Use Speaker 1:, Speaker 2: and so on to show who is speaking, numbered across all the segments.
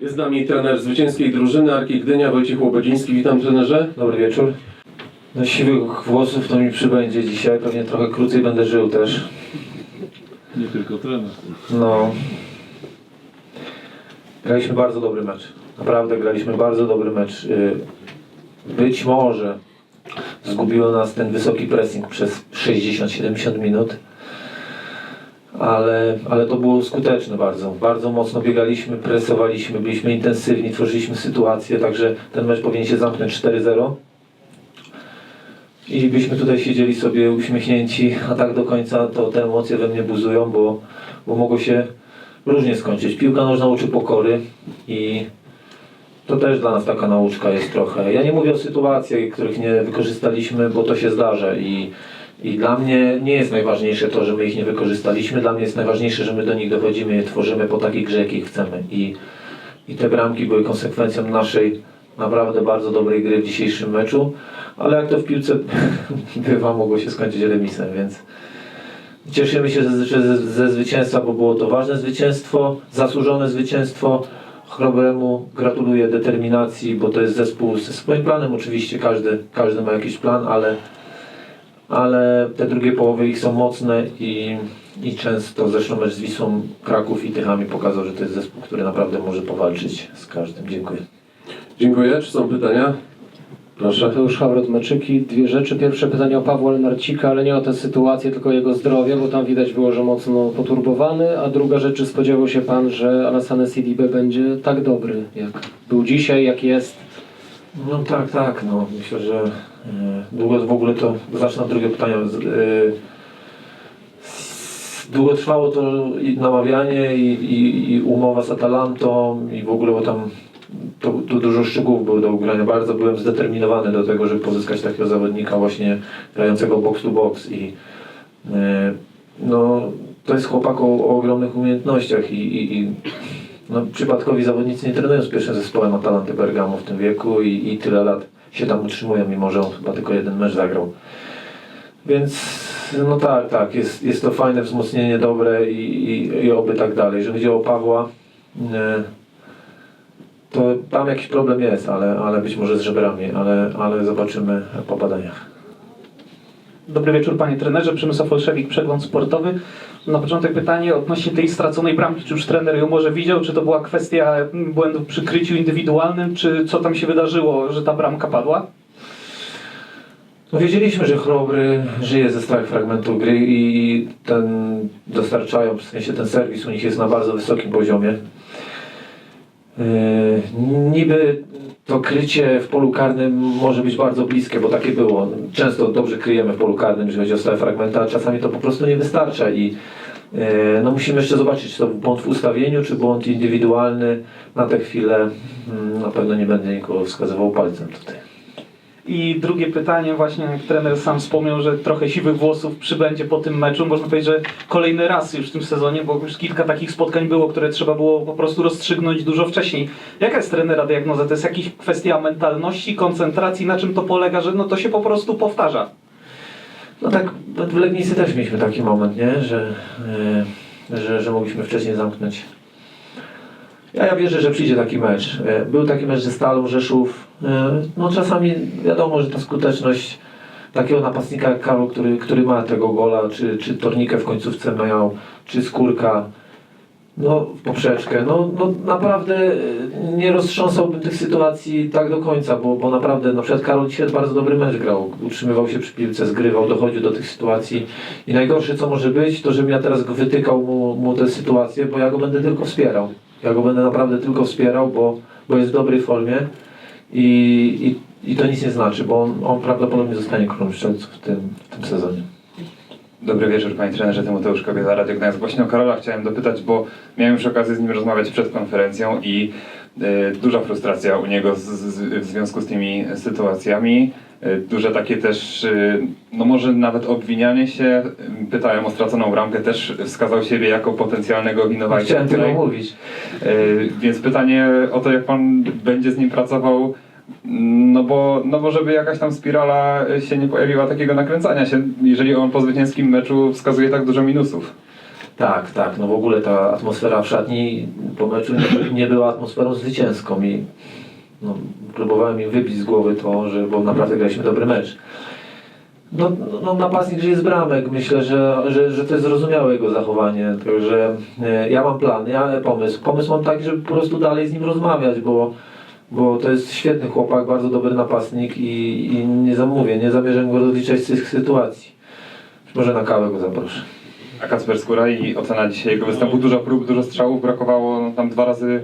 Speaker 1: Jest z nami trener zwycięskiej drużyny Arki Gdynia, Wojciech Łobodziński. Witam trenerze.
Speaker 2: Dobry wieczór. No siwych włosów to mi przybędzie dzisiaj, pewnie trochę krócej będę żył też.
Speaker 3: Nie tylko trener.
Speaker 2: No. Graliśmy bardzo dobry mecz. Naprawdę graliśmy bardzo dobry mecz. Y, Być może zgubiło nas ten wysoki pressing przez 60-70 minut. Ale, ale to było skuteczne bardzo. Bardzo mocno biegaliśmy, presowaliśmy, byliśmy intensywni, tworzyliśmy sytuację, także ten mecz powinien się zamknąć 4-0. I byśmy tutaj siedzieli sobie uśmiechnięci, a tak do końca to te emocje we mnie buzują, bo, bo mogło się różnie skończyć. Piłka nożna uczy pokory i to też dla nas taka nauczka jest trochę. Ja nie mówię o sytuacjach, których nie wykorzystaliśmy, bo to się zdarza i, i dla mnie nie jest najważniejsze to, że my ich nie wykorzystaliśmy. Dla mnie jest najważniejsze, że my do nich dochodzimy, tworzymy po takiej grze, jakiej chcemy. I, I te bramki były konsekwencją naszej naprawdę bardzo dobrej gry w dzisiejszym meczu, ale jak to w piłce bywa, mogło się skończyć remisem, więc cieszymy się ze, ze, ze zwycięstwa, bo było to ważne zwycięstwo, zasłużone zwycięstwo. Chrobremu gratuluję determinacji, bo to jest zespół ze swoim planem oczywiście, każdy, każdy ma jakiś plan, ale, ale te drugie połowy ich są mocne i, i często zresztą mecz z Wisłą Kraków i Tychami pokazał, że to jest zespół, który naprawdę może powalczyć z każdym. Dziękuję.
Speaker 1: Dziękuję. Czy są pytania? Proszę.
Speaker 4: Mateusz Hawrot Meczyki. Dwie rzeczy. Pierwsze pytanie o Pawła Lenarcika, ale nie o tę sytuację, tylko o jego zdrowie, bo tam widać było, że mocno poturbowany. A druga rzecz, czy spodziewał się Pan, że Alassane Sidibe będzie tak dobry, jak był dzisiaj, jak jest?
Speaker 2: No tak, tak, no myślę, że długo w ogóle to, zacznę od drugiego pytania. E, długo trwało to i namawianie i, i, i umowa z Atalantą i w ogóle, bo tam to, tu dużo szczegółów było do ugrania. Bardzo byłem zdeterminowany do tego, żeby pozyskać takiego zawodnika właśnie grającego box to box i e, no to jest chłopak o, o ogromnych umiejętnościach i, i, i no, przypadkowi zawodnicy nie trenują z pierwszym zespołem Atalanty Bergamo w tym wieku i, i tyle lat się tam utrzymują, mimo że on chyba tylko jeden mecz zagrał. Więc no tak, tak, jest, jest to fajne wzmocnienie, dobre i, i, i oby tak dalej. Jeżeli chodzi o Pawła, e, to tam jakiś problem jest, ale, ale być może z żebrami, ale, ale zobaczymy po badaniach.
Speaker 5: Dobry wieczór panie trenerze, Przemysław Olszewik, Przegląd Sportowy. Na początek pytanie odnośnie tej straconej bramki, czy już trener ją może widział, czy to była kwestia mm, błędu przy kryciu indywidualnym, czy co tam się wydarzyło, że ta bramka padła?
Speaker 2: Wiedzieliśmy, że Chrobry żyje ze stałych fragmentów gry i ten dostarczają, w sensie ten serwis u nich jest na bardzo wysokim poziomie. Yy, niby to krycie w polu karnym może być bardzo bliskie, bo takie było. Często dobrze kryjemy w polu karnym, jeżeli chodzi o stałe fragmenty, a czasami to po prostu nie wystarcza i yy, no musimy jeszcze zobaczyć, czy to błąd w ustawieniu, czy błąd indywidualny. Na tę chwilę mm, na pewno nie będę nikogo wskazywał palcem tutaj.
Speaker 5: I drugie pytanie, właśnie jak trener sam wspomniał, że trochę siwych włosów przybędzie po tym meczu. Można powiedzieć, że kolejny raz już w tym sezonie, bo już kilka takich spotkań było, które trzeba było po prostu rozstrzygnąć dużo wcześniej. Jaka jest trenera diagnoza? To jest jakaś kwestia mentalności, koncentracji, na czym to polega, że no to się po prostu powtarza?
Speaker 2: No tak, w Legnicy też mieliśmy taki moment, nie? Że, e, że, że mogliśmy wcześniej zamknąć. Ja, ja wierzę, że przyjdzie taki mecz. E, Był taki mecz ze Stalą Rzeszów. E, No czasami wiadomo, że ta skuteczność takiego napastnika jak Karol, który, który ma tego gola, czy, czy Tornikę w końcówce miał, czy Skórka, no w poprzeczkę, no, no naprawdę e, nie roztrząsałbym tych sytuacji tak do końca, bo, bo naprawdę na przykład Karol dzisiaj bardzo dobry mecz grał, utrzymywał się przy piłce, zgrywał, dochodził do tych sytuacji i najgorsze co może być, to żebym ja teraz wytykał mu, mu tę sytuację, bo ja go będę tylko wspierał. Ja go będę naprawdę tylko wspierał, bo, bo jest w dobrej formie i, i, i to nic nie znaczy, bo on, on prawdopodobnie zostanie królem strzelców w tym, w tym sezonie.
Speaker 6: Dobry wieczór Panie Trenerze, Tymoteusz Kobiela, Radio Gdańsk. Właśnie o Karola chciałem dopytać, bo miałem już okazję z nim rozmawiać przed konferencją i y, duża frustracja u niego z, z, w związku z tymi sytuacjami. Y, duże takie też, y, no może nawet obwinianie się. Y, Pytałem o straconą bramkę, też wskazał siebie jako potencjalnego winowajcę.
Speaker 2: Chciałem tego mówić.
Speaker 6: Więc pytanie o to, jak pan będzie z nim pracował, no bo, no bo żeby jakaś tam spirala się nie pojawiła takiego nakręcania się, jeżeli on po zwycięskim meczu wskazuje tak dużo minusów.
Speaker 2: Tak, tak. No w ogóle ta atmosfera w szatni po meczu nie, nie była atmosferą zwycięską i no, próbowałem im wybić z głowy to, że bo naprawdę graliśmy dobry mecz. No, no napastnik żyje z bramek. Myślę, że, że, że to jest zrozumiałe jego zachowanie. Także e, ja mam plan, ja pomysł. Pomysł mam taki, żeby po prostu dalej z nim rozmawiać, bo, bo to jest świetny chłopak, bardzo dobry napastnik i, i nie zamówię, nie zamierzam go rozliczać z tych sytuacji. Może na kawę go zaproszę.
Speaker 6: A Kacper Skóra i ocena dzisiaj jego występu, dużo prób, dużo strzałów, brakowało tam dwa razy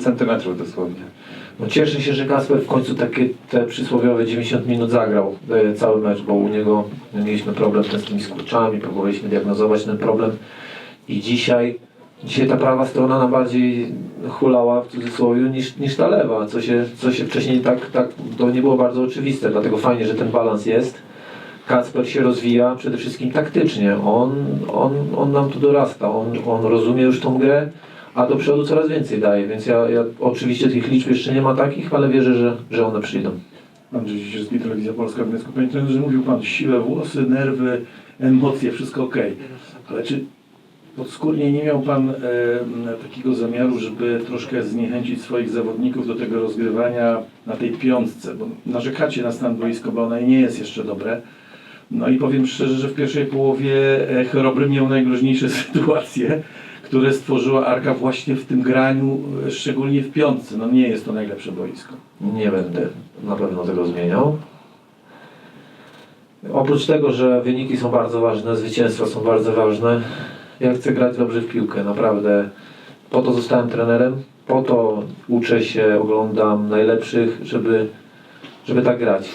Speaker 6: centymetrów dosłownie.
Speaker 2: No cieszę się, że Kasper w końcu takie te przysłowiowe 90 minut zagrał e, cały mecz, bo u niego mieliśmy problem z tymi skurczami, próbowaliśmy diagnozować ten problem. I dzisiaj, dzisiaj ta prawa strona nam bardziej hulała w cudzysłowie niż, niż ta lewa, co się, co się wcześniej tak, tak, to nie było bardzo oczywiste, dlatego fajnie, że ten balans jest. Kacper się rozwija przede wszystkim taktycznie, on, on, on nam tu dorasta, on, on rozumie już tą grę, a do przodu coraz więcej daje, więc ja, ja oczywiście tych liczb jeszcze nie ma takich, ale wierzę, że, że one przyjdą.
Speaker 3: Andrzej Dzisierski, Telewizja Polska, w Gdańsku. Panie trenerze, mówił Pan siłę, włosy, nerwy, emocje, wszystko ok. Ale czy podskórnie nie miał Pan e, takiego zamiaru, żeby troszkę zniechęcić swoich zawodników do tego rozgrywania na tej piątce? Bo narzekacie na stan boiska, bo ono nie jest jeszcze dobre. No i powiem szczerze, że w pierwszej połowie e, Chorobry miał najgroźniejsze sytuacje, które stworzyła Arka właśnie w tym graniu, e, szczególnie w piątce. No nie jest to najlepsze boisko.
Speaker 2: Nie będę na pewno tego zmieniał. Oprócz tego, że wyniki są bardzo ważne, zwycięstwa są bardzo ważne, ja chcę grać dobrze w piłkę, naprawdę. Po to zostałem trenerem, po to uczę się, oglądam najlepszych, żeby, żeby tak grać.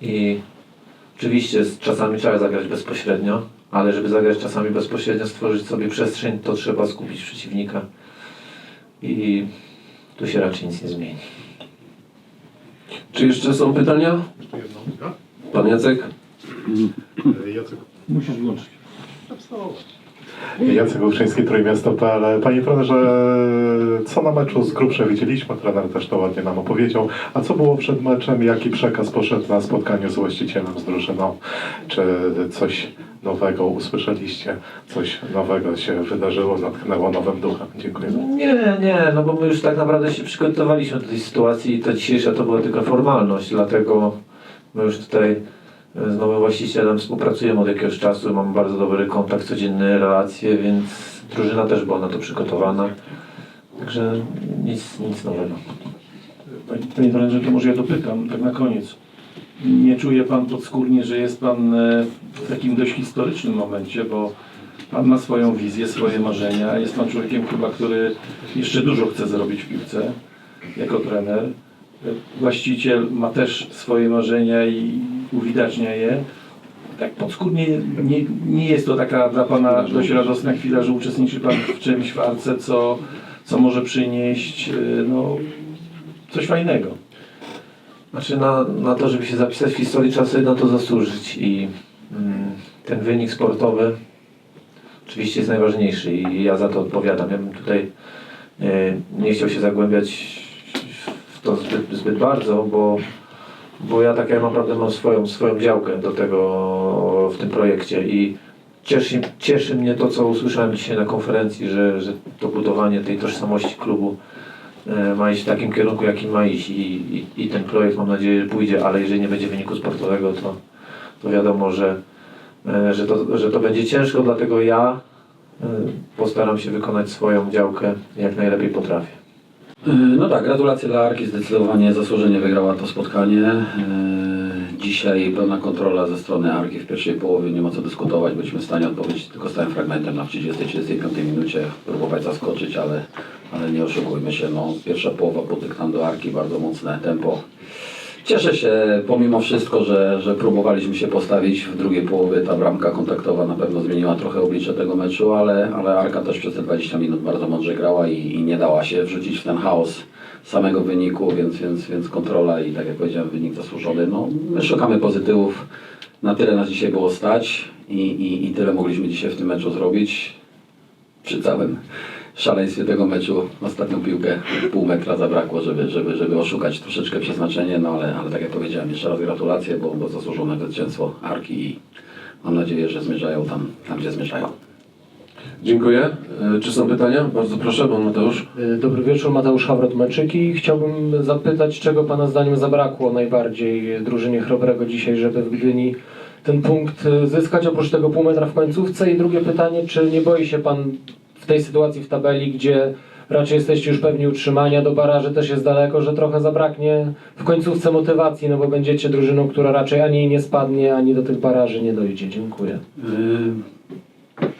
Speaker 2: I oczywiście czasami trzeba zagrać bezpośrednio, ale żeby zagrać czasami bezpośrednio, stworzyć sobie przestrzeń, to trzeba skupić przeciwnika. I tu się raczej nic nie zmieni.
Speaker 1: Czy jeszcze są pytania? Pan Jacek?
Speaker 7: Jacek,
Speaker 3: Musisz włączyć.
Speaker 7: Jacek Łuczyński, Trójmiasto.pl. Panie trenerze, co na meczu z grubsze widzieliśmy? Trener też to ładnie nam opowiedział. A co było przed meczem? Jaki przekaz poszedł na spotkaniu z właścicielem, z drużyną? Czy coś nowego usłyszeliście? Coś nowego się wydarzyło, natchnęło nowym duchem? Dziękuję.
Speaker 2: Nie, nie, no bo my już tak naprawdę się przygotowaliśmy do tej sytuacji i ta dzisiejsza to była tylko formalność, dlatego my już tutaj z nowym właścicielem współpracujemy od jakiegoś czasu, mamy bardzo dobry kontakt, codzienne relacje, więc drużyna też była na to przygotowana. Także nic, nic nowego.
Speaker 3: Panie, panie trenerze, to może ja dopytam, tak na koniec. Nie czuje Pan podskórnie, że jest Pan e, w takim dość historycznym momencie, bo Pan ma swoją wizję, swoje marzenia. Jest Pan człowiekiem chyba, który jeszcze dużo chce zrobić w piłce jako trener. Właściciel ma też swoje marzenia i uwidacznia je. Tak podskórnie nie, nie jest to taka dla Pana dość radosna chwila, że uczestniczy Pan w czymś w Arce, co, co może przynieść e, no, coś fajnego.
Speaker 2: Znaczy na, na to, żeby się zapisać w historii trzeba sobie na to zasłużyć i mm, ten wynik sportowy oczywiście jest najważniejszy i ja za to odpowiadam. Ja bym tutaj e, nie chciał się zagłębiać w to zbyt, zbyt bardzo, bo, bo ja tak jak naprawdę mam swoją, swoją działkę do tego w tym projekcie i cieszy, cieszy mnie to, co usłyszałem dzisiaj na konferencji, że, że to budowanie tej tożsamości klubu ma iść w takim kierunku, jakim ma iść. I, i, i ten projekt mam nadzieję, że pójdzie, ale jeżeli nie będzie wyniku sportowego, to, to wiadomo, że, e, że, to, że to będzie ciężko, dlatego ja e, postaram się wykonać swoją działkę jak najlepiej potrafię.
Speaker 8: No tak, gratulacje dla Arki, zdecydowanie zasłużenie wygrała to spotkanie. E, Dzisiaj pełna kontrola ze strony Arki. W pierwszej połowie, nie ma co dyskutować, byliśmy w stanie odpowiedzieć tylko stałym fragmentem na 30-35 minucie, próbować zaskoczyć, ale, ale nie oszukujmy się, no, pierwsza połowa tam do Arki, bardzo mocne tempo. Cieszę się pomimo wszystko, że, że próbowaliśmy się postawić w drugiej połowie. Ta bramka kontaktowa na pewno zmieniła trochę oblicze tego meczu, ale, ale Arka też przez te 20 minut bardzo mądrze grała i, i nie dała się wrzucić w ten chaos samego wyniku, więc, więc, więc kontrola i tak jak powiedziałem, wynik zasłużony. No, my szukamy pozytywów. Na tyle nas dzisiaj było stać i, i, i tyle mogliśmy dzisiaj w tym meczu zrobić. Przy całym szaleństwie tego meczu ostatnią piłkę pół metra zabrakło, żeby, żeby, żeby oszukać troszeczkę przeznaczenie, no ale, ale tak jak powiedziałem, jeszcze raz gratulacje, bo, bo zasłużone zwycięstwo Arki i mam nadzieję, że zmierzają tam, tam gdzie zmierzają.
Speaker 1: Dziękuję. E, Czy są pytania? Bardzo proszę, pan Mateusz.
Speaker 4: Y, Dobry wieczór, Mateusz Hawrot-Meczyki. Chciałbym zapytać, czego Pana zdaniem zabrakło najbardziej drużynie Chrobrego dzisiaj, żeby w Gdyni ten punkt y, zyskać, oprócz tego pół metra w końcówce? I drugie pytanie, czy nie boi się Pan w tej sytuacji w tabeli, gdzie raczej jesteście już pewni utrzymania, do baraży też jest daleko, że trochę zabraknie w końcówce motywacji, no bo będziecie drużyną, która raczej ani nie spadnie, ani do tych baraży nie dojdzie. Dziękuję.
Speaker 9: Yy,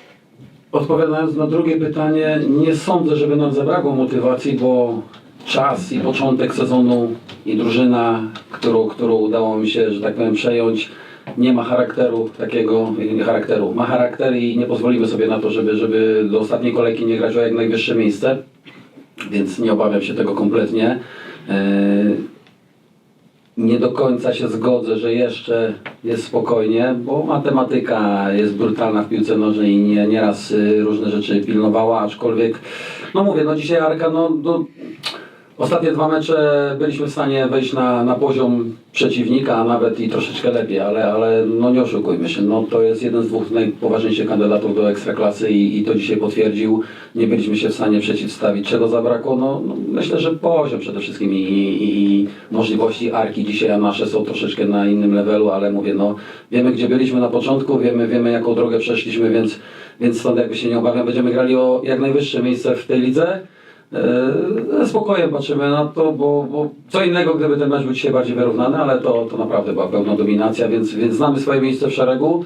Speaker 9: Odpowiadając na drugie pytanie, nie sądzę, żeby nam zabrakło motywacji, bo czas i początek sezonu i drużyna, którą, którą udało mi się, że tak powiem, przejąć, nie ma charakteru takiego, charakteru, ma charakter i nie pozwolimy sobie na to, żeby, żeby do ostatniej kolejki nie grać o jak najwyższe miejsce, więc nie obawiam się tego kompletnie. Yy, nie do końca się zgodzę, że jeszcze jest spokojnie, bo matematyka jest brutalna w piłce nożnej i nie, nieraz y, różne rzeczy pilnowała, aczkolwiek, no mówię, no dzisiaj Arka, no, no ostatnie dwa mecze byliśmy w stanie wejść na, na poziom przeciwnika, a nawet i troszeczkę lepiej, ale, ale no nie oszukujmy się, no to jest jeden z dwóch najpoważniejszych kandydatów do ekstraklasy i, i to dzisiaj potwierdził. Nie byliśmy się w stanie przeciwstawić. Czego zabrakło? No, no myślę, że poziom przede wszystkim i, i, i możliwości Arki dzisiaj, a nasze są troszeczkę na innym levelu, ale mówię, no wiemy gdzie byliśmy na początku, wiemy, wiemy jaką drogę przeszliśmy, więc, więc stąd jakby się nie obawiam, będziemy grali o jak najwyższe miejsce w tej lidze. Ze spokojem patrzymy na to, bo, bo co innego, gdyby ten mecz był dzisiaj bardziej wyrównany, ale to, to naprawdę była pełna dominacja, więc, więc znamy swoje miejsce w szeregu.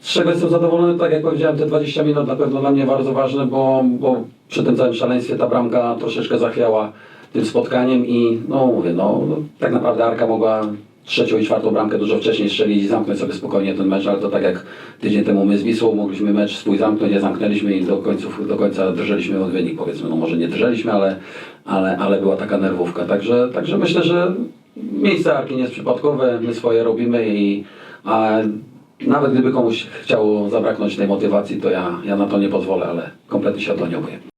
Speaker 9: Z czego jestem zadowolony, tak jak powiedziałem, te 20 minut na pewno dla mnie bardzo ważne, bo, bo przy tym całym szaleństwie ta bramka troszeczkę zachwiała tym spotkaniem i no mówię, no, no tak naprawdę Arka mogła trzecią i czwartą bramkę dużo wcześniej strzelić i zamknąć sobie spokojnie ten mecz, ale to tak jak tydzień temu my z Wisłą mogliśmy mecz swój zamknąć, nie zamknęliśmy i do, końców, do końca drżeliśmy od wynik powiedzmy, no może nie drżeliśmy, ale, ale, ale była taka nerwówka, także, także myślę, że miejsce Arki nie jest przypadkowe, my swoje robimy i a nawet gdyby komuś chciało zabraknąć tej motywacji, to ja, ja na to nie pozwolę, ale kompletnie się o to nie.